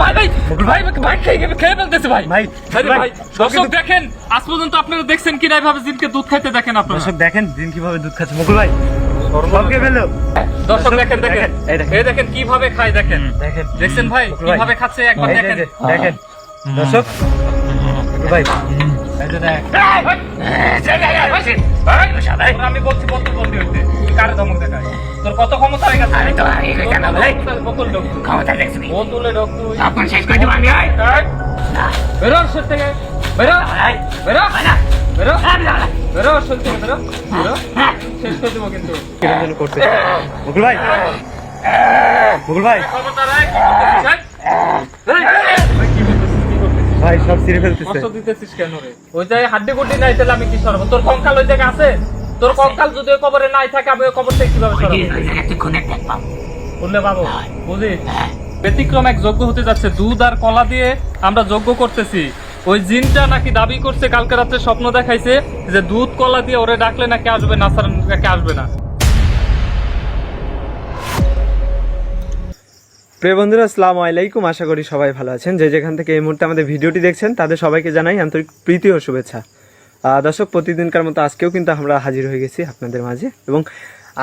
ভাই ভাই ভাই ভাই খেয়ে খেয়ে ফেলতেছে ভাই। ভাই, ভাই, ভাই দর্শক দেখেন আজ পর্যন্ত আপনারা দেখছেন কিনা এইভাবে জিনকে দুধ খাইতে দেখেন আপনারা। দর্শক দেখেন দিন কীভাবে দুধ খাচ্ছে। মুকুল ভাই সবকে ফেলো দর্শক দেখেন দেখেন। এই দেখেন। কীভাবে খায় দেখেন। দেখেন। দেখছেন ভাই কীভাবে খাচ্ছে একবার দেখেন দেখেন। দর্শক ভাই। আমি বলছি বোতল বন্দি হইতে। কারে ধমক দেখায় তোর কত ক্ষমতা হয়ে গেছে? আমি তো হারিয়ে গেছি, কেন ভাই? বোতল ঢোক ক্ষমতা দেখছি বোতলে ঢোক তুই। তখন শেষ করে দেবো আমি ওই। বেরো শরীর থেকে। বেরো। বেরো। বেরো। না। বেরো শরীর থেকে বেরো। বেরো। শেষ করে দেবো কিন্তু। কিরম যেন করতে মুকুল ভাই। মুকুল ভাই। খবরদার এই, ভাই, সব ছিঁড়ে ফেলতেছে। কষ্ট দিতেছিস কেন রে? ওই জায়গায় হাড্ডি গুড্ডি নাই তাহলে আমি কি সরবো? তোর কঙ্কাল ওই জায়গায় আছে? তোর কঙ্কাল যদি ওই কবরে নাই থাকে আমি ওই কবর থেকে কীভাবে সরাবো? যে, পাবো। বললে বাবু বুঝি ব্যতিক্রম এক যজ্ঞ হতে যাচ্ছে। দুধ আর কলা দিয়ে আমরা যজ্ঞ করতেছি। ওই জিনটা নাকি দাবি করছে কালকে রাত্রে স্বপ্ন দেখাইছে যে দুধ কলা দিয়ে ওরে ডাকলে নাকি আসবে না স্যার নাকি আসবে না। প্রিয় বন্ধুরা, আসসালামু আলাইকুম। আশা করি সবাই ভালো আছেন। যে যেখান থেকে এই মুহূর্তে আমাদের ভিডিওটি দেখছেন, তাদের সবাইকে জানাই আন্তরিক প্রীতি ও শুভেচ্ছা। দর্শক, প্রতিদিনকার মতো আজকেও কিন্তু আমরা হাজির হয়ে গেছি আপনাদের মাঝে। এবং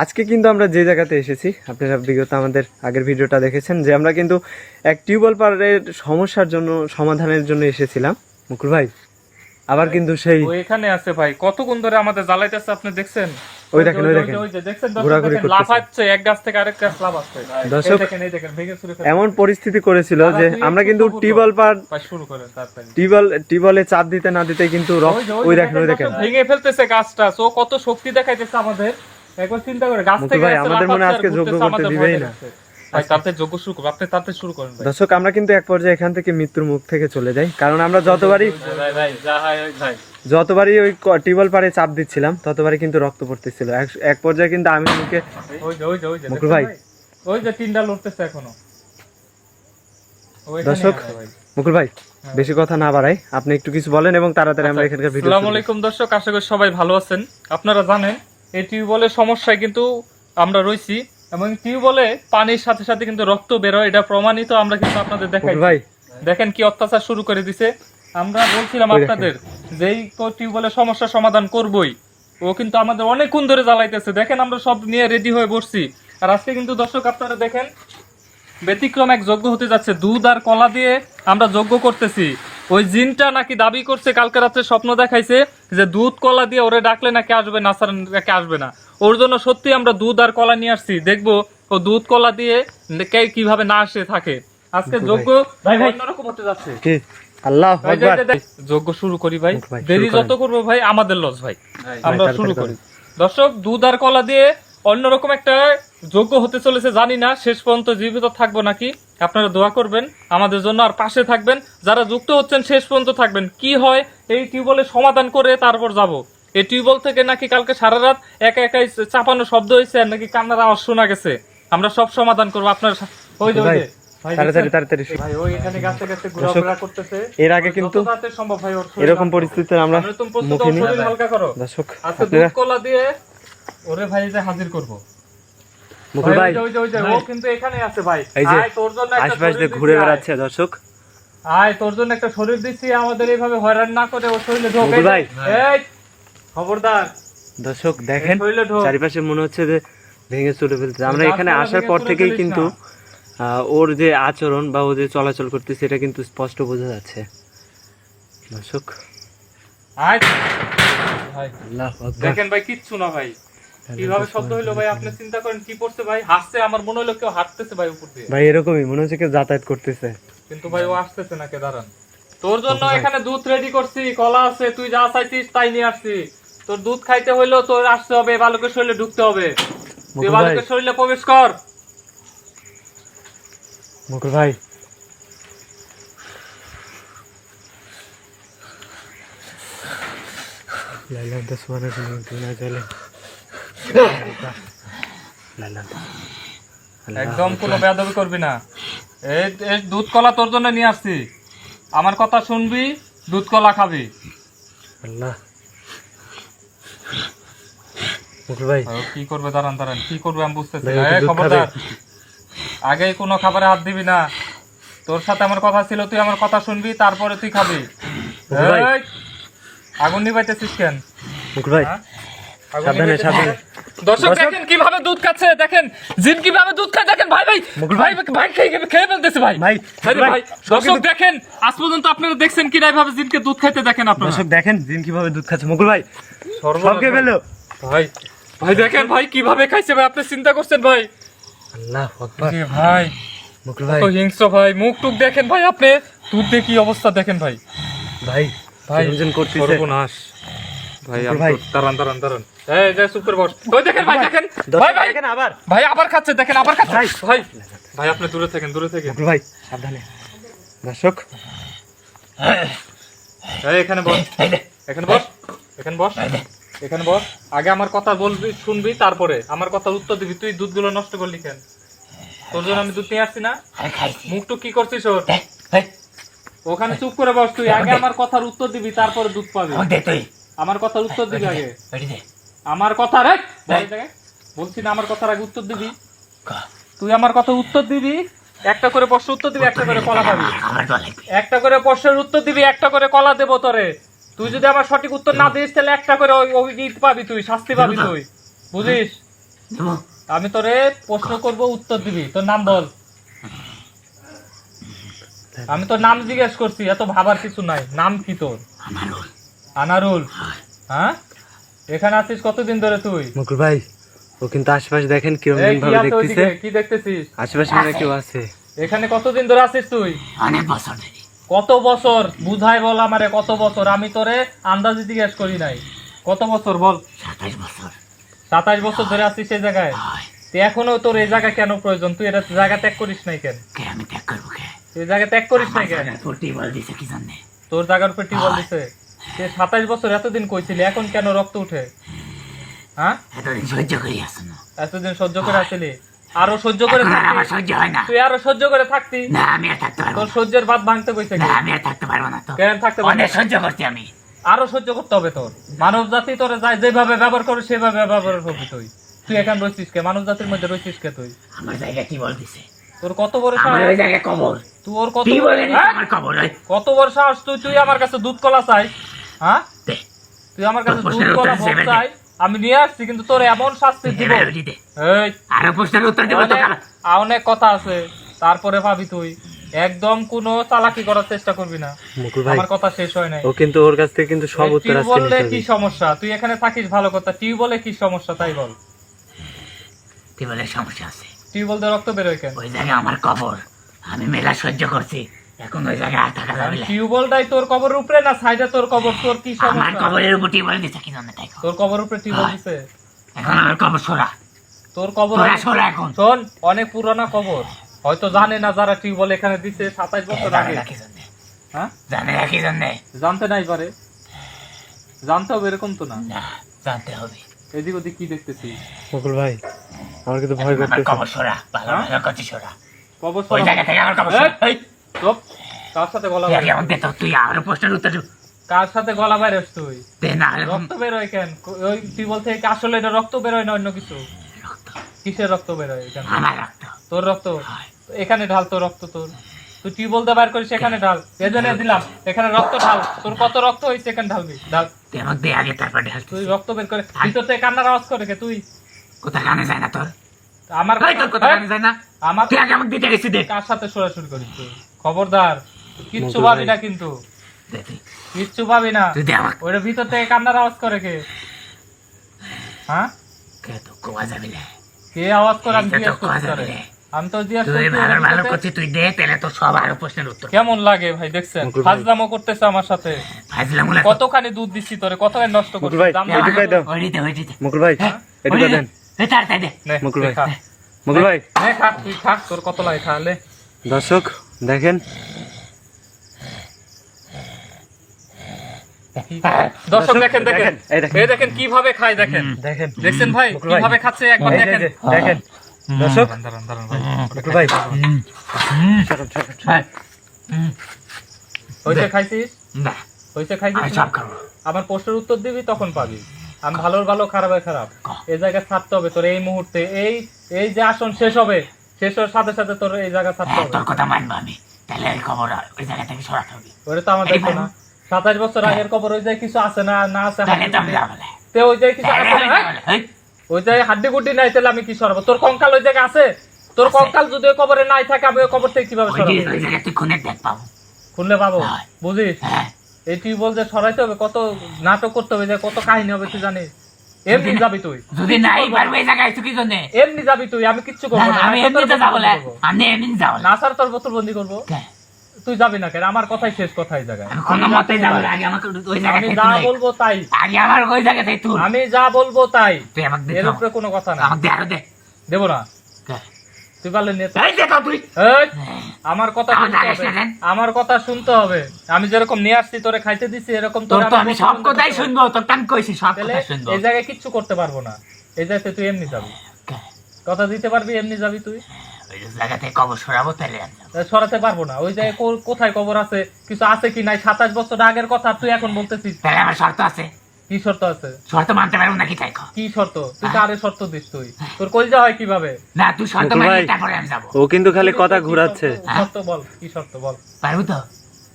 আজকে কিন্তু আমরা যে জায়গাতে এসেছি, আপনারা বিগত আমাদের আগের ভিডিওটা দেখেছেন, যে আমরা কিন্তু এক টিউবওয়েল পাড়ের সমস্যার জন্য, সমাধানের জন্য এসেছিলাম। মুকুল ভাই আবার কিন্তু সেই ও এখানে আছে ভাই কতক্ষণ ধরে আমাদের জ্বালাইতেছে আপনি দেখছেন ওই দেখেন, ওই দেখেন। ওই যে দেখছেন ঘোরাঘুরি করতেছে। লাফাচ্ছে এক গাছ থেকে আরেক গাছ লাফাচ্ছে দর্শক, দেখেন এই দেখেন ভেঙে চুরে। এমন পরিস্থিতি করেছিল যে আমরা কিন্তু। টিউবওয়েল পাড় শুরু করেন তাড়াতাড়ি টিউবওয়েল টিউবওয়েলে চাপ দিতে না দিতে কিন্তু ওই দেখেন ওই দেখেন ভেঙে ফেলতেছে গাছটা ও কত শক্তি দেখাইতেছে আমাদের একবার চিন্তা করে গাছ থেকে আমাদের মনে আজকে ঘুরতেছে, করতে দিবেই না। লাগছে। ভাই তাড়াতাড়ি যজ্ঞ শুরু করব। আপনি তাড়াতাড়ি শুরু করেন দর্শক আমরা কিন্তু এক পর্যায়ে এখান থেকে মৃত্যুর মুখ থেকে চলে যাই। কারণ আমরা যতবারই হয় যতবারই ওই টিউবওয়েল পাড়ে চাপ দিচ্ছিলাম ততবারই কিন্তু রক্ত পড়তেছিল। এক- পর্যায়ে কিন্তু আমি মুখে মুকুল ভাই। ওই যে তিনটা লড়তেছে এখনও। দর্শক, মুকুল ভাই বেশি কথা না বাড়াই। আপনি একটু কিছু বলেন এবং তাড়াতাড়ি আমরা এখানকার ভিডিও আসসালামু আলাইকুম দর্শক আশা করি সবাই ভালো আছেন। আপনারা জানেন এই টিউবওয়েলের সমস্যায় কিন্তু আমরা রয়েছি এবং টিউবওয়েলে পানির সাথে সাথে কিন্তু রক্ত বেরোয় এটা প্রমাণিত আমরা কিন্তু আপনাদের দেখাই। ভাই। দেখেন কি অত্যাচার শুরু করে দিছে। আমরা বলছিলাম আপনাদের যে এই টিউবওয়েলের সমস্যার সমাধান করবই ও কিন্তু আমাদের অনেকক্ষণ ধরে জ্বালাইতেছে। দেখেন আমরা সব নিয়ে রেডি হয়ে বসছি। আর আজকে কিন্তু দর্শক আপনারা দেখেন ব্যতিক্রম এক যজ্ঞ হতে যাচ্ছে। দুধ আর কলা দিয়ে আমরা যজ্ঞ করতেছি। ওই জিনটা নাকি দাবি করছে কালকে রাত্রে স্বপ্ন দেখাইছে যে দুধ কলা দিয়ে ওরে ডাকলে নাকি আসবে না স্যার নাকি আসবে না। ওর জন্য সত্যি আমরা দুধ আর কলা নিয়ে আসছি। দেখব ও দুধ কলা দিয়ে কে কীভাবে না আসে থাকে। আজকে অন্যরকম হতে যাচ্ছে। আল্লাহ ভাই, আকবার। যাই, যাই, যাই। যজ্ঞ শুরু করি ভাই। ভাই, দেরি যত করব ভাই আমাদের লস ভাই। আমরা শুরু করি। দর্শক দুধ আর কলা দিয়ে অন্যরকম একটা যোগ্য হতে চলেছে জানি না শেষ পর্যন্ত জীবিত থাকব নাকি? আপনারা দোয়া করবেন আমাদের জন্য আর পাশে থাকবেন। যারা যুক্ত হচ্ছেন শেষ পর্যন্ত থাকবেন। কি হয় এই টিউবওয়েলের সমাধান করে তারপর যাব। এই টিউবওয়েল থেকে নাকি কালকে সারা রাত একা একাই চাপানো শব্দ হয়েছে আর নাকি কান্নার আওয়াজ শোনা গেছে? আমরা সব সমাধান করব। আপনার ওই যে, ওই যে। এর আগে কিন্তু এরকম পরিস্থিতিতে আমরা দর্শক কলা দিয়ে ওরে ভাই যে হাজির করব। মুকুল ভাই। ও কিন্তু এখানে আছে ভাই। এই যে তোর জন্য আশপাশ দিয়ে ঘুরে আয়। বেড়াচ্ছে দর্শক। আয় তোর জন্য একটা শরীর দিচ্ছি আমাদের এইভাবে হয়রান না করে ও শরীরে ঢোক ভাই। খবরদার। দর্শক দেখেন। চারিপাশে মনে হচ্ছে যে ভেঙে চলে আমরা এখানে আসার পর থেকেই কিন্তু ওর যে আচরণ বা ও যে চলাচল করতেছে এটা কিন্তু স্পষ্ট বোঝা যাচ্ছে। দর্শক। দেখেন ভাই কিচ্ছু না ভাই। কীভাবে শব্দ হইল ভাই আপনি চিন্তা করেন কি পড়ছে ভাই? হাসছে আমার মনে হলো কেউ হাঁটতেছে ভাই উপর দিয়ে। ভাই এরকমই মনে হচ্ছে কেউ যাতায়াত করতেছে। কিন্তু ভাই ও আসতেছে না কে দাঁড়ান। তোর জন্য এখানে দুধ রেডি করছি কলা আছে তুই যা চাইছিস তাই নিয়ে আসছি। তোর দুধ খাইতে হইল তোর আসতে হবে বালকের শরীরে ঢুকতে হবে। তুই বালকের শরীরে প্রবেশ কর। মুকুল ভাই। দুনা চলে লাইলা একদম কোনো করবি না। এই দুধ কলা তোর জন্য নিয়ে আসছি। আমার কথা শুনবি দুধ কলা খাবি। আল্লাহ। ভাই। কি করবে দাঁড়ান দাঁড়ান। কি করবে আমি বুঝতেছি না। খবরদার কোনো খাবারে হাত দিবি না। তোর সাথে আমার কথা ছিল তুই আমার কথা শুনবি তারপরে তুই খাবি। আগুন নিবাইতেছিস কেন? মুকুল ভাই হ্যাঁ? সাবধানে, সাবধানে। দর্শক দেখেন কীভাবে দুধ খাচ্ছে দেখেন। জিন কীভাবে দুধ খায় দেখেন ভাই ভাই ভাই ভাই। খেয়ে ফেলতেছে ভাই। ভাই, ভাই, দর্শক দেখেন আজ পর্যন্ত আপনারা দেখছেন কিনা এভাবে জিনকে দুধ খাইতে দেখেন আপনারা। দর্শক দেখেন দিন কীভাবে দুধ খাচ্ছে। মুকুল ভাই সর্বনাশ সব ভাই। ফেলো। ভাই ভাই দেখেন ভাই কীভাবে খাইছে ভাই আপনি চিন্তা করছেন ভাই। আল্লাহ আকবার। ভাই। মুকুল ভাই। তো হিংস্র ভাই মুখ টুক দেখেন ভাই আপনি। দুধ কি অবস্থা দেখেন ভাই। ভাই ভাই করতেছে। সর্বনাশ। ভাই মুকুল আমি ভাই। তো- দাঁড়ান দাঁড়ান দাঁড়ান। এই যে সুপার বস ওই দেখেন ভাই দেখেন। ভাই ভাই। দেখেন আবার। ভাই আবার খাচ্ছে দেখেন আবার খাচ্ছে। ভাই। ভাই ভাই আপনি দূরে থাকেন দূরে থাকেন। ভাই সাবধানে। দর্শক। এই এখানে বস। এখানে বস। এখানে বস। এখানে বস। আগে আমার কথা বলবি শুনবি তারপরে। আমার কথার উত্তর দিবি। তুই দুধগুলো নষ্ট করলি কেন? তোর জন্য আমি দুধ নিয়ে আসছি না? মুখ টুক কি করছিস ওর? ওখানে চুপ করে বস তুই। আগে আমার কথার উত্তর দিবি তারপরে দুধ পাবি। তুই। আমার কথার উত্তর দিবি আগে। আমার কথা রে বলছি না আমার কথার আগে উত্তর দিবি। তুই আমার কথা উত্তর দিবি একটা করে প্রশ্ন উত্তর দিবি একটা করে কলা পাবি। একটা করে প্রশ্নের উত্তর দিবি একটা করে কলা দেবো তোরে। তুই যদি আমার সঠিক উত্তর না দিস তাহলে একটা করে ওই- ওই পাবি তুই শাস্তি পাবি তুই। বুঝিস? আমি তোরে প্রশ্ন করব উত্তর দিবি। তোর নাম বল। আমি তোর নাম জিজ্ঞেস করছি এত ভাবার কিছু নাই। নাম কি তোর? আনারুল হ্যাঁ। এখানে আছিস কতদিন ধরে তুই? মুকুল ভাই ও কিন্তু আশেপাশে দেখেন কীরকম কি ভাবে আছে দেখতেছে। কি দেখতেছিস? আশেপাশে মনে কেউ আছে। এখানে কতদিন ধরে আছিস তুই? অনেক বছর ধরে। কত বছর? বুঝাই বল আমারে কত বছর? আমি তোরে আন্দাজে জিজ্ঞেস করি নাই। কত বছর বল? সাতাশ বছর। সাতাশ বছর ধরে আছিস এই জায়গায়? হয়। তুই এখনও তোর এই জায়গা কেন প্রয়োজন? তুই এটা জায়গা ত্যাগ করিস নাই কেন? আমি ত্যাগ করব এই জায়গা ত্যাগ করিস নাই কেন? আমার ফুটি বল দিছে কি জানে তোর জায়গার উপর টিবল দিছে? সে সাতাশ বছর এতদিন কইছিলি এখন কেন রক্ত উঠে? হ্যাঁ? এতদিন সহ্য করি আসুন এতদিন সহ্য করে আসিলি? আরও সহ্য করে আমার সহ্য হয় না। তুই আরও সহ্য করে থাকতি? না আমি আর থাকতে পারব তোর সহ্যের বাদ ভাঙতে কইছে না আমি আর থাকতে পারব না তো। কেন থাকতে পারবি অনেক? সহ্য করছি আমি। আরও সহ্য করতে হবে তোর। মানব জাতি তোর যাই যেভাবে ব্যবহার করে সেভাবে ব্যবহার করবি তুই। তুই এখন রয়েছিস কে? মানব জাতির মধ্যে রয়েছিস কে তুই? আমার জায়গা কি বল দিছে তোর কত বড় আমার সাহস ওই জায়গায় কবর। তোর কত কি বলে হ্যাঁ? আমার কবর কত বড় সাহস? তুই তুই আমার কাছে দুধ কলা চাই। হ্যাঁ? তুই আমার কাছে দুধ কলা ভোগ চাই। আমি নিয়ে আসছি কিন্তু তোর এমন শাস্তি দিব। এই। আরও প্রশ্নের উত্তর দেবো তো অনেক কথা আছে। তারপরে ভাবি তুই। একদম কোনো চালাকি করার চেষ্টা করবি না। আমার কথা শেষ হয় নাই। ও কিন্তু ওর কাছ থেকে কিন্তু সব উত্তর টিউবওয়েলে নিতে কি সমস্যা? তুই এখানে থাকিস ভালো কথা। টিউবওয়েলে কি সমস্যা? তাই বল। টিউবওয়েলের সমস্যা আছে। টিউবওয়েল দিয়ে রক্ত বেরোয় কেন? ওই জায়গায় আমার কবর। আমি মেলা সহ্য করছি। এখন ওই জায়গায় আর থাকা যাবে না। টিউবওয়েলটাই তোর কবর উপরে না সাইডে তোর কবর? তোর কি সমস্যা? আমার কবরের উপর টিউবওয়েল দিছে কি জানে তাই তোর কবর উপরে টিউবওয়েল হ্যাঁ। দিছে? এখন আমার কবর সরা। তোর কবর সরা এখন। শোন অনেক পুরানা কবর। হয়তো জানে না যারা টিউবওয়েল এখানে দিছে সাতাশ বছর জানে আগে। হ্যাঁ? জানে না কি জানে জানতে নাই পারে। জানতে হবে এরকম তো না। না জানতে হবে। এদিক ওদিক কি দেখতেছি মুকুল ভাই আমার কিন্তু ভয় করতেছে। কবর সরা ভালো হ্যাঁ? ভালো করছি সরা কবর ওই জায়গা থেকে আমার কবর সরা এই, চুপ। কার সাথে গলা বাইরে আমাকে তো তুই আরও প্রশ্নের উত্তর। কার সাথে গলা বাইরে তুই? দে না রক্ত বেরোয় কেন? ওই তুই বলতে কি আসলে এটা রক্ত বেরোয় না অন্য কিছু? রক্ত। কিসের রক্ত বেরোয় এখানে? আমার রক্ত। তোর রক্ত? এখানে ঢাল তোর রক্ত তোর। তুই টিউব বলতে বাইর করিস এখানে ঢাল? এজন্য দিলাম। এখানে রক্ত ঢাল। তোর কত রক্ত হয়েছে এখানে ঢালবি ঢাল। তুই আমাকে দে আগে তারপর ঢালতে তুই রক্ত বের করে ভিতর থেকে কান্নার আওয়াজ করে কে তুই? কোথায় কানে যায় না তোর? আমার তোর কোথায় কানে যায় না? আমার তুই আগে আমাকে দিতে গেছি দে। কার সাথে সরাসরি করিস তুই? খবরদার। কিচ্ছু না কিন্তু। কিচ্ছু ভাবি না। তুই দে আমাকে। ওইটা ভিতর থেকে কান্নার আওয়াজ করে কে? হ্যাঁ? কে তো কোয়া যাবে না কে আওয়াজ করে? আমি জিজ্ঞেস করতে। আমি তো জিজ্ঞেস তুই ভালো ভালো করছিস তুই দে তাহলে তো সব আরও প্রশ্নের উত্তর। কেমন লাগে ভাই দেখছেন। ফাজলামো করতেছে আমার সাথে। ফাজলাম কতখানি দুধ দিচ্ছি তোরে কতখানি নষ্ট মুকুল ভাই, দাম এই দাও। ওই দিতে ওই দিতে মুকুল ভাই হ্যাঁ? এটুকু দেন এই তাড়াতাড়ি দে মুকুল ভাই। মুকুল ভাই। নে খা তুই খা তোর কত লাগে খালে দর্শক দেখেন। দর্শক দেখেন দেখেন। দেখেন, এই দেখেন। কীভাবে খায় দেখেন। দেখেন। দেখছেন ভাই? কীভাবে খাচ্ছে একবার দেখেন দেখেন। দর্শক দাঁড়ান, দাঁড়ান, দাঁড়ান ভাই। মুকুল ভাই। সরুন, সরুন, সরুন। হইছে খাইছিস? না। হইছে খাইছিস? সব প্রশ্নের উত্তর দিবি তখন পাবি। আমি ভালোর ভালো খারাপের খারাপ। এই জায়গায় ছাড়তে হবে তোর এই মুহূর্তে। এই এই যে আসন শেষ হবে শেষ হওয়ার সাথে সাথে তোর এই জায়গা ছাড়তে হ্যাঁ হবে। তোর কথা মানবো আমি। তাহলে ওই খবর ওই জায়গা থেকে সরাতে হবে। ওরে তো আমার দেখো না। সাতাশ বছর আগের কবর ওই জায়গায় কিছু আছে না না আছে তো ওই জায়গায় কিছু আছে না না। এই, ওই জায়গায় হাড্ডি গুড্ডি নাই তাহলে আমি কি সরাবো? তোর কঙ্কাল ওই জায়গায় আছে? তোর কঙ্কাল যদি ওই কবরে নাই থাকে আমি ওই কবর থেকে কীভাবে সরাবো? ওই জায়গায় তুই খুনের দেখ পাবো। খুললে পাবো? হয়। বুঝিস? হ্যাঁ। এই টিউবওয়েল যে সরাইতে হবে কত নাটক করতে হবে যে কত কাহিনী হবে তুই জানিস। এমনি যাবি তুই। যদি নাই পারব এই জায়গায় তুই কি জন্যে? এমনি যাবি তুই আমি কিচ্ছু করব না, আমি না তোর এমনিতে যাব না। আমি এমনি যাব না। স্যার তোর বোতল বন্দি করব? তুই যাবি না কেন? আমার কথাই শেষ কথাই জায়গায়। আমি কোনো মতে যাব না। আগে আমাকে ওই জায়গা আমি যা বলব তাই। আগে আমার ওই জায়গা থেকে তুল। আমি যা বলব তাই। তুই আমাকে দে এর উপরে কোনো কথা না আমাকে দে আরও দে। দেবো না? তুই পারলে তুই। আমার কথা আমার শুনতে হবে। কথা শুনতে হবে। আমি যেরকম নিয়ে আসছি তোরে খাইতে দিছি এরকম তোর আমি সব কথাই শুনব তোর তো কইছি সব কথা শুনব। এই জায়গায় কিচ্ছু করতে পারব না। এই জায়গাতে তুই এমনি যাবি। কথা দিতে পারবি এমনি যাবি তুই। ওই যে কবর সরাবো তাহলে আমি যাব। তা সরাতে পারব না। ওই জায়গায় কোথায় কবর আছে? কিছু আছে কি নাই? সাতাশ বছর আগের কথা তুই এখন বলতেছিস। আমার শর্ত আছে। কি শর্ত আছে? শর্ত মানতে পারব নাকি তাই। কি শর্ত? তুই তো আরে শর্ত দিস তুই? তোর কলজা হয় কীভাবে? না তুই শর্ত মুকুল তারপরে আমি যাব। ও কিন্তু খালি কথা ঘুরাচ্ছে। শর্ত? বল কি শর্ত বল? পারব তো?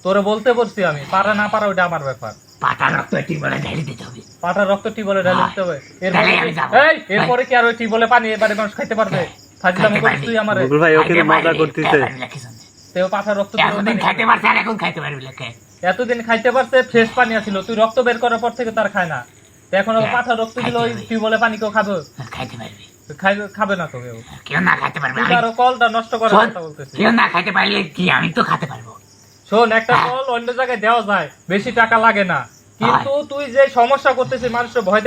তোরে বলতে বলছি আমি পারা না পারা ওইটা আমার ব্যাপার। পাতা রক্ত টিবলে ঢেলে দিতে হবে। পাটার রক্ত টিবলে ঢালে দিতে হবে। এরপরে তাহলে আমি যাব। এই এরপরে কি আর ওই টিবলে পানি এবারে মানুষ খাইতে পারবে? ফাজলামি করিস তুই আমারে। ভাই ও কিন্তু খাইতে মজা করতেছে? তেও পাঠার রক্ত পানি খাইতে পারছে আর এখন খাইতে পারবি না কে? এতদিন খাইতে পারছে ফ্রেশ পানি আছিল। তুই রক্ত বের করার পর থেকে তার খায় না। এখন ও হ্যাঁ, রক্ত দিল ওই। টিউবলে পানি কেউ খাবে? খাইতে পারবি। খাবে না তো কেউ। কেউ না খাইতে পারবে। আরও কলটা নষ্ট করার কথা বলতেছিস কেউ না খাইতে পারলে কি আমি তো খাতে পারব। শোন একটা কল অন্য জায়গায় দেওয়া যায় বেশি টাকা লাগে না। কিন্তু তুই যে সমস্যা করতেছিস মানুষের ভয়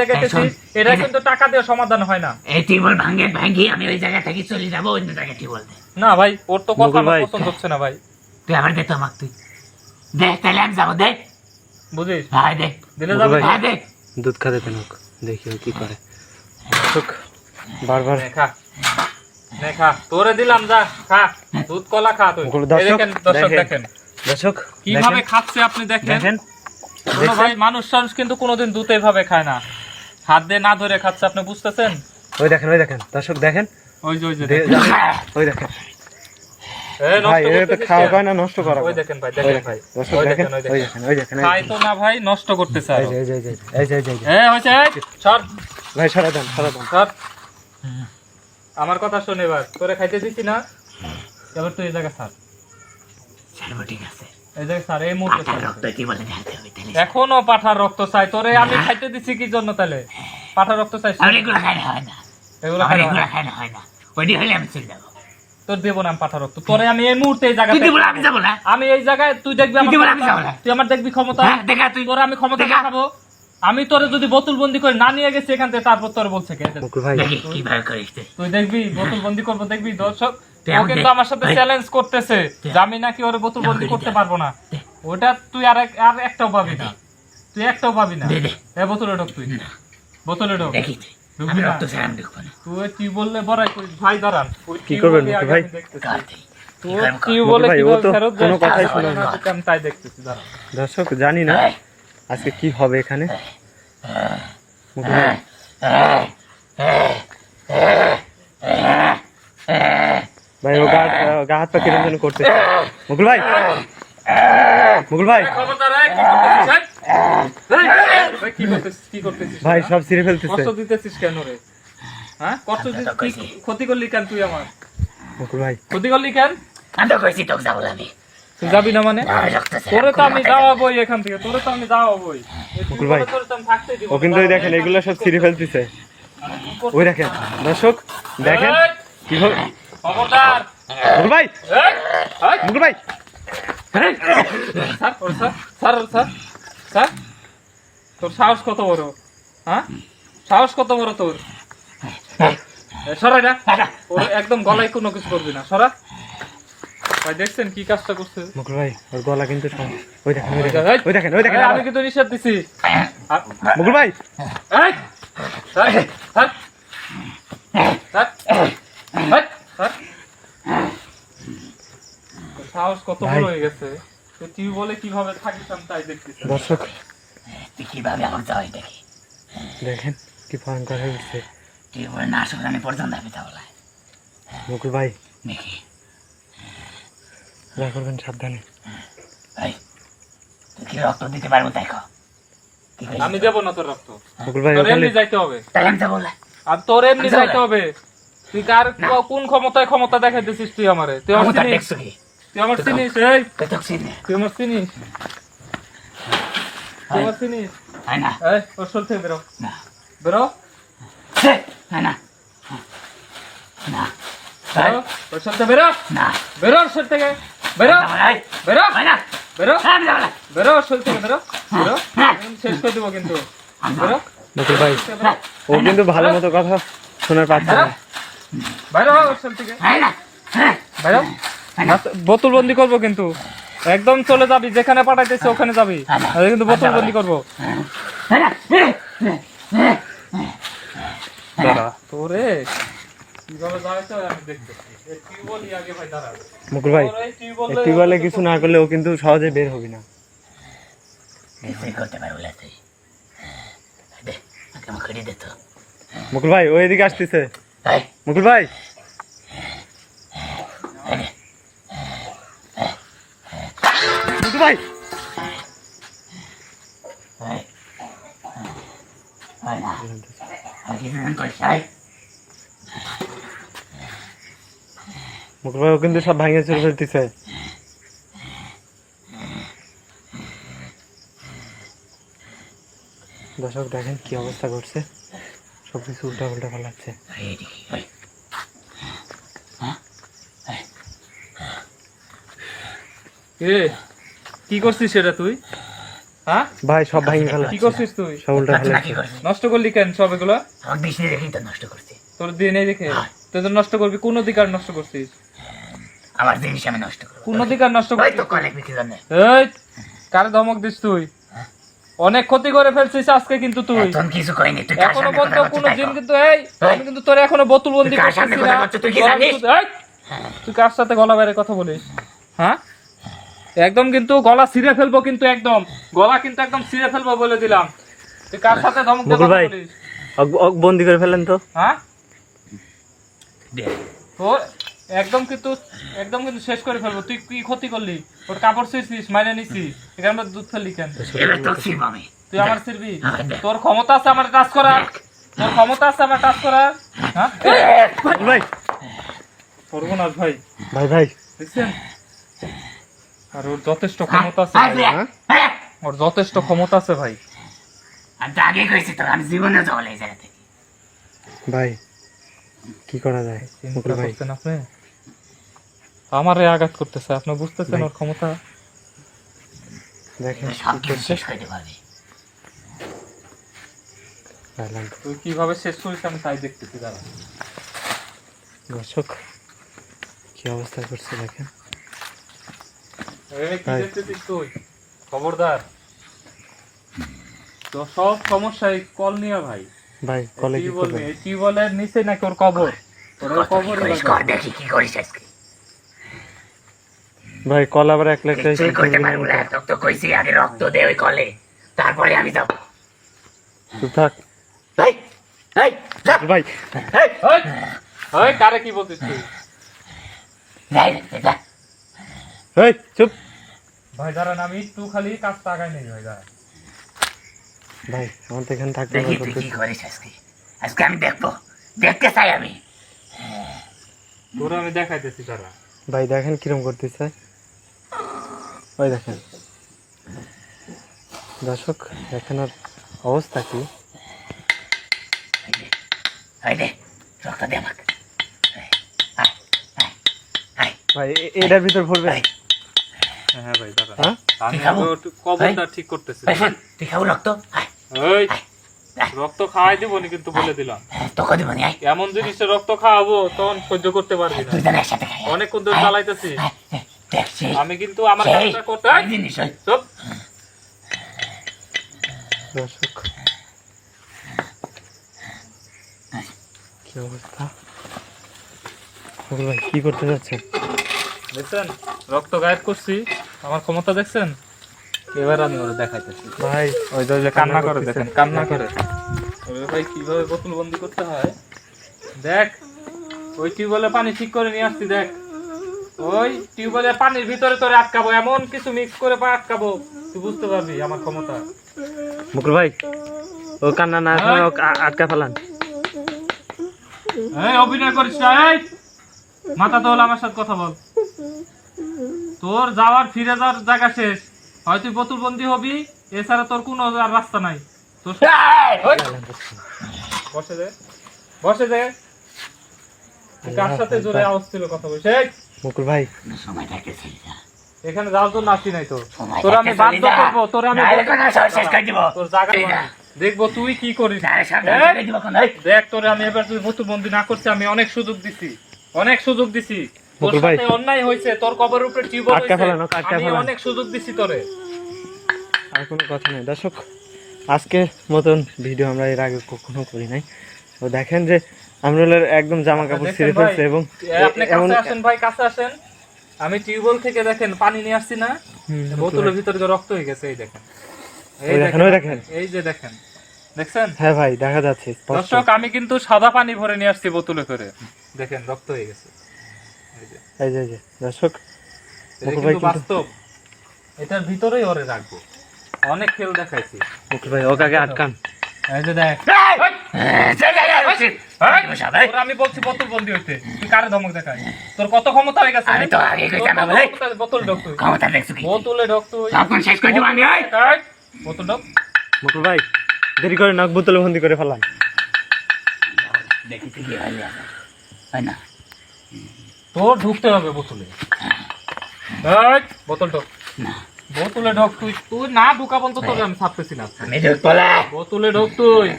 এটা কিন্তু টাকা দিয়ে সমাধান হয় না। এই আমি ওই জায়গা থেকে চলে যাব অন্য জায়গায় না ভাই ওর তো কথা ভাই। পছন্দ হচ্ছে না ভাই। তুই আবার দে তো আমাকে তুই। দে তাহলে আমি যাব দে। বুঝিস? হ্যাঁ দে। দিলে মুকুল হ্যাঁ দে। দুধ খাতে দেন। দেখি ও কি করে। দর্শক, বারবার। খা। নে খা। তোরে দিলাম যা খা। দুধ কলা খা তুই। দেখেন দর্শক দেখেন। দর্শক কীভাবে খাচ্ছে আপনি দেখেন? ভাই মানুষ টানুষ কিন্তু কোনোদিন দুধ এভাবে খায় না। হাত দিয়ে না ধরে খাচ্ছে আপনি বুঝতেছেন? ওই দেখেন ওই দেখেন। দর্শক দেখেন। ওই যে ওই যে ওই দেখেন। ভাই এটা তো খাওয়া কয় না নষ্ট করা ওই দেখেন ভাই দেখেন দেখেন ভাই। ওই দেখেন দেখেন ওই ওই দেখেন। দেখেন ওই দেখেন খাই তো না ভাই নষ্ট করতেছে এই এই এই এই এই এই যে। হয়েছে সর। ভাই সরা দেন সরা দেন। সর। আমার কথা শোন এবার তোরে খাইতে দিছি না এবার তুই এই জায়গা ছাড় ছাড়বো ঠিক আছে এখনও পাঠার রক্ত চাই তোরে আমি খাইতে দিছি কি জন্য তাহলে? পাঠার রক্ত চাই খাইলে হয় না। এগুলো খাই এগুলো হয় না। ওইটি হলে আমি চলে যাব। তোর দেবো না আমি রক্ত তোরে আমি এই মুহূর্তে এই তুই আমি যাব না। আমি এই জায়গায় তুই দেখবি আমার আমি? যাব না। তুই আমার দেখবি ক্ষমতা। হ্যাঁ দেখা তুই তোরে আমি ক্ষমতা দেখাবো আমি তোরে যদি বোতল বন্দি করে না নিয়ে গেছি এখান থেকে তারপর তোরে বলছে কে? মুকুল ভাই। দেখি কীভাবে করিস তুই। দেখবি বোতল বন্দি করব দেখবি দর্শক। ও কিন্তু আমার সাথে চ্যালেঞ্জ করতেছে। যে আমি নাকি ওরে বোতল বন্দি করতে পারব না। ওটা তুই আর আর একটাও পাবি না। তুই একটাও পাবি না। এ বোতলে ঢোক তুই। বোতলে ঢোক। দেখি আমি রক্ত ছাড়া আমি না। তুই কি বললে? বড়াই করিস ভাই দাঁড়ান। কি করবেন ভাই? দর্শক জানি না এই, আজকে কি হবে এখানে। ভাই ভাই ও গা হাত পা কিরম যেন করতেছে। মুকুল ভাই। মুকুল ভাই। ভাই? সব ছিঁড়ে ফেলতেছে। কষ্ট দিতেছিস কেন রে? হ্যাঁ? কষ্ট দিতেছিস ক্ষতি করলি কেন তুই আমার? মুকুল ভাই। ক্ষতি করলি কেন? আমি তো কইছি তোকে যাব আমি। তুই যাবি না মানে? তোরে তো আমি মাথায় যাওয়া এখান থেকে তোরে তো আমি যাওয়া বই। মুকুল ভাই, ও কিন্তু দেখেন এগুলো সব ছিঁড়ে ফেলতেছে। ওই দেখেন দর্শক দেখেন কীভাবে খবরদার! মুকুল ভাই! এই, এই, মুকুল ভাই! স্যার ওর স্যার স্যার স্যার স্যার তোর সাহস কত বড়? হ্যাঁ? সাহস কত বড় তোর? সরাই না। ওর একদম গলায় কোনো কিছু করবি না। সরা। ভাই দেখছেন কি কাজটা করছে? মুকুল ভাই ওর গলা কিন্তু ওই দেখেন ওই ওই দেখেন ওই দেখেন ওই দেখেন আমি কিন্তু নিষেধ দিছি। মুকুল ভাই! এই, স্যার, স্যার, স্যার, এই, স্যার। তোর সাহস কত বড় হয়ে গেছে? তুই বলে কীভাবে থাকিস আমি তাই দেখতেছি। দর্শক। তুই কীভাবে আমার যাওয়াই দেখি? দেখেন কি ভয়ঙ্কর হয়ে গেছে। তুই বলে না পর্যন্ত আমি যাব না মুকুল ভাই। দেখি যা করবেন সাবধানে। ভাই তুই কি রক্ত দিতে পারব দেখো কি? আমি দেবো না তোর রক্ত। মুকুল ভাই তোর এমনি যাইতে হবে। তাহলে আমি যাব না আর তোর এমনি যাইতে হবে। তুই কার কোন ক্ষমতায় ক্ষমতা দেখাইতেছিস তুই আমারে? তুই আমার দেখছ কি? তুই আমার চিনিস? এই। তুই তো চিনি। তুই আমার চিনিস? তুই আমার চিনিস? হয় না। এই ওর শোল থেকে বেরো। না। বেরো। হয় না। না। ওর শোল থেকে বেরো। না। বেরো ওর শোল থেকে। বেরো। বেরো। হয় না। বেরো। বেরো ওর থেকে বেরো। বেরো। শেষ করে দেবো কিন্তু। বেরো। মুকুল ভাই ও কিন্তু ভালো মতো কথা শোনার পাচ্ছে না বেরো ওর শোল থেকে। হয় না। হ্যাঁ, বেরো। বোতল বন্দি করব কিন্তু। একদম চলে যাবি যেখানে পাঠাইতেছে ওখানে যাবি। আমি কিন্তু বোতল বন্দি করব। হয়। তোরে কীভাবে দাঁড়াইতে হয় আমি দেখতেছি। এই টিউবওয়েলই আগে ভাই দাঁড়া। মুকুল ভাই টিউবওয়েলে- বলে কিছু না করলে ও কিন্তু সহজে বের হবি না। মুকুল ভাই ও এদিকে আসতেছে। মুকুল ভাই মুকুল ভাই। এই, হয় না আমি কিছু জন করছি এই, মুকুল ভাই ও কিন্তু সব ভাঙে চলে ফেলতেছে দর্শক দেখেন কি অবস্থা করছে সব কিছু উল্টা উল্টা পালাচ্ছে। এ কি করছিস সেটা তুই? হ্যাঁ? ভাই সব ভাঙে ফেলা কি করছিস তুই? সব উল্টা আচ্ছা, ফেলা নষ্ট করলি কেন সব এগুলো? আমার তো নষ্ট করছি। তোর দেখে? তুই তো নষ্ট করবি কোন অধিকার নষ্ট করছিস? আমার জিনিস আমি নষ্ট করব। কোন অধিকার নষ্ট করছিস তো কলেজ বিক্রি জানে এই কারে ধমক দিস তুই? অনেক ক্ষতি করে ফেলছিস আজকে কিন্তু তুই। এখন কিছু কইনি তুই এখনও পর্যন্ত কোনো দিন কিন্তু এই আমি কিন্তু তোর এখনও বোতল বন্দি তুই কার সামনে করতেছি কথা না। তুই কি জানিস? তুই কার সাথে গলা বাইরে কথা বলিস? হ্যাঁ? একদম কিন্তু গলা ছিঁড়ে ফেলব কিন্তু একদম। গলা কিন্তু একদম ছিঁড়ে ফেলব বলে দিলাম। তুই কার সাথে ধমক মুকুল ভাই। বন্দি করে ফেলেন তো। হ্যাঁ? দে। একদম কিন্তু একদম কিন্তু শেষ করে ফেলব। তুই কি ক্ষতি করলি? ওর কাপড় ছিঁড়ছিস মাইনে নিছি এখানে আমরা দুধ ফেললি কেন? তুই আমার ছিড়বি? হ্যাঁ, তোর ক্ষমতা আছে আমার টাচ করার? তোর ক্ষমতা আছে আমার টাচ করার? হ্যাঁ? ভাই। সর্বনাশ ভাই। ভাই ভাই। দেখছেন? আর ওর যথেষ্ট ক্ষমতা আছে ভাই। হ্যাঁ? ওর যথেষ্ট ক্ষমতা আছে ভাই। আমি তো আগে কইছি তো আমি জীবনে জল এই জায়গা থেকে। ভাই কি করা যায়? মুকুল ভাই। আপনি? আমারে আঘাত করতেছে আপনি বুঝতেছেন ওর ক্ষমতা? দেখেন সব কিছু শেষ করে দিতে তুই কীভাবে শেষ করিস আমি তাই দেখতেছি দাঁড়া। দর্শক কি অবস্থা করছে দেখেন এই, কি ভাই। দেখতেছিস তুই খবরদার। তো সব সমস্যায় কল নিয়ে ভাই। ভাই কলে কি কি বলবি করবেন এই টিউবওয়েলের নিচে নাকি ওর কবর? ওর কবর দেখি কি করিস আজকে। ভাই কল আবার এক লাখ টাকা কিছুই পারব না তোকে তো কইছি আগে রক্ত দে ওই কলে। তারপরে আমি যাব। চুপ থাক। এই, এই, যা। ভাই। এই, ওই, ওই কারে কি বলছিস তুই। এই চুপ। ভাই দাঁড়ান আমি একটু খালি কাজটা আগাই নেই ভাই দাঁড়ান। ভাই আমার তো এখানে থাকতে দেখি তুই কি করিস আজকে। আজকে আমি দেখব। দেখতে চাই আমি। তোর আমি দেখাইতেছি দাঁড়া। ভাই দেখেন কিরম করতেছে। ওই দেখেন। দর্শক দেখেন ওর অবস্থা কি। রক্ত দে আমাকে। ভাই এটার ভিতর ভরবে। হ্যাঁ ভাই দাঁড়া আমি তুই কবরটা ঠিক করতেছি। তুই খাব রক্ত? ওই আয়, আয়। রক্ত খাওয়াই দিব নি কিন্তু বলে দিলাম। তোকে দিব নি এমন জিনিসে রক্ত খাওয়াবো তখন সহ্য করতে পারবি না। তুই একসাথে খাই। অনেকক্ষণ ধরে চালাইতেছি। আয়, আয়, দেখছি। আমি কিন্তু আমার কাজটা করতে জিনিস চুপ। দর্শক। কি অবস্থা? ভাই কি করতে যাচ্ছেন? দেখছেন? রক্ত গায়েব করছি। আমার ক্ষমতা দেখছেন? এবার আমি ওরা দেখাইতেছি। ভাই ওই যে- যে কান্না করে। দেখেন কান্না করে। ভাই কীভাবে বোতল বন্দি করতে হয়? দেখ ওই টিউবওয়েলে পানি ঠিক করে নিয়ে আসছি দেখ। ওই টিউবওয়েলের পানির ভিতরে তোরে আটকাবো এমন কিছু মিক্স করে আটকাবো। তুই বুঝতে পারবি আমার ক্ষমতা। মুকুল ভাই ও কান্না না শুনে আটকা ফেলান। এই অভিনয় করিস না এই। মাথা তোল আমার সাথে কথা বল। তোর যাওয়ার ফিরে যাওয়ার জায়গা শেষ। হয় তুই বোতলবন্দি হবি এছাড়া তোর কোনো আর রাস্তা নাই। তোর বসে দে। বসে দে। কার সাথে জোরে আওয়াজ ছিল কথা এই, মুকুল ভাই। ছিল এখানে যাওয়ার জন্য আসি নাই তো। তোর আমি বাধ্য যা। করব তোর আমি। তোর জায়গা দেখব তুই কি করিস। দেখ তোরে আমি এবার তুই বোতলবন্দি না করছি আমি অনেক সুযোগ দিছি। অনেক সুযোগ দিছি। বকুল ভাই। অন্যায় হয়েছে তোর কবর উপরে টিউবওয়েল ফেলান, ফেলান। অনেক সুযোগ দিছি তোরে। আর কোনো কথা নেই। দর্শক আজকের মতন ভিডিও আমরা এর আগে কখনো করি নাই। তো দেখেন যে আমরুলের একদম জামা কাপড় ছিঁড়ে ফেলছে এবং আপনি কাছে আসেন ভাই কাছে আসেন। আমি টিউবওয়েল থেকে দেখেন পানি নিয়ে আসছি না। বোতলের ভিতরে রক্ত হয়ে গেছে এই দেখেন। ওই দেখেন, ওই দেখেন। এই যে দেখেন। দেখছেন? হ্যাঁ ভাই দেখা যাচ্ছে দর্শক আমি কিন্তু সাদা পানি ভরে নিয়ে আসছি বোতলে করে। দেখেন রক্ত হয়ে গেছে। এই যে দর্শক বাস্তব। এটার ভিতরেই ওরে রাখব। অনেক খেল দেখাইছি। মুকুল ভাই ওকে আগে আটকান। এই যে দেখ। আমি বলছি বোতল বন্দি হইতে। তুই কারে ধমক দেখাই? তোর কত ক্ষমতা হয়ে গেছে? আমি তো আগে কইতাম না। বোতল ঢোক তুই। ক্ষমতা দেখছ কি? বোতলে ঢোক তুই। সবক্ষণ শেষ করে দিব আমি, এই। এই, বোতল ঢোক। মুকুল ভাই দেরি করে নাক বোতলে বন্দি করে ফেলান দেখি কি হয় না। হয় না? তোর ঢুকতে হবে বোতলে। এই, বোতল ঢোক। বোতলে ঢোক তুই। তুই না ঢুকা পর্যন্ত তোর আমি ছাড়তেছি না। আমি ঢুকবো বোতলে ঢোক তুই।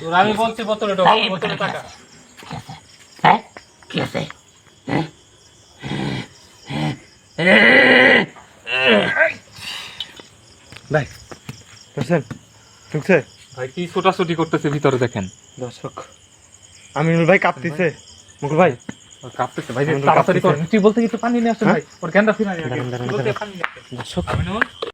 তোর আমি বলছি বোতলে ঢোক বোতলে টাকা। হ্যাঁ? কি আছে? হ্যাঁ? ভাই বুঝছেন ঢুকছে? ভাই কি ছোটাছুটি করতেছে ভিতরে দেখেন। দর্শক আমিনুল ভাই কাঁপতেছে। মুকুল ভাই কাঁপতেছে ভাই তাড়াতাড়ি কর তুই বলতে একটু পানি নিয়ে আসেন হ্যাঁ? ভাই? ওর ক্যান্ডা ফিরে নিয়ে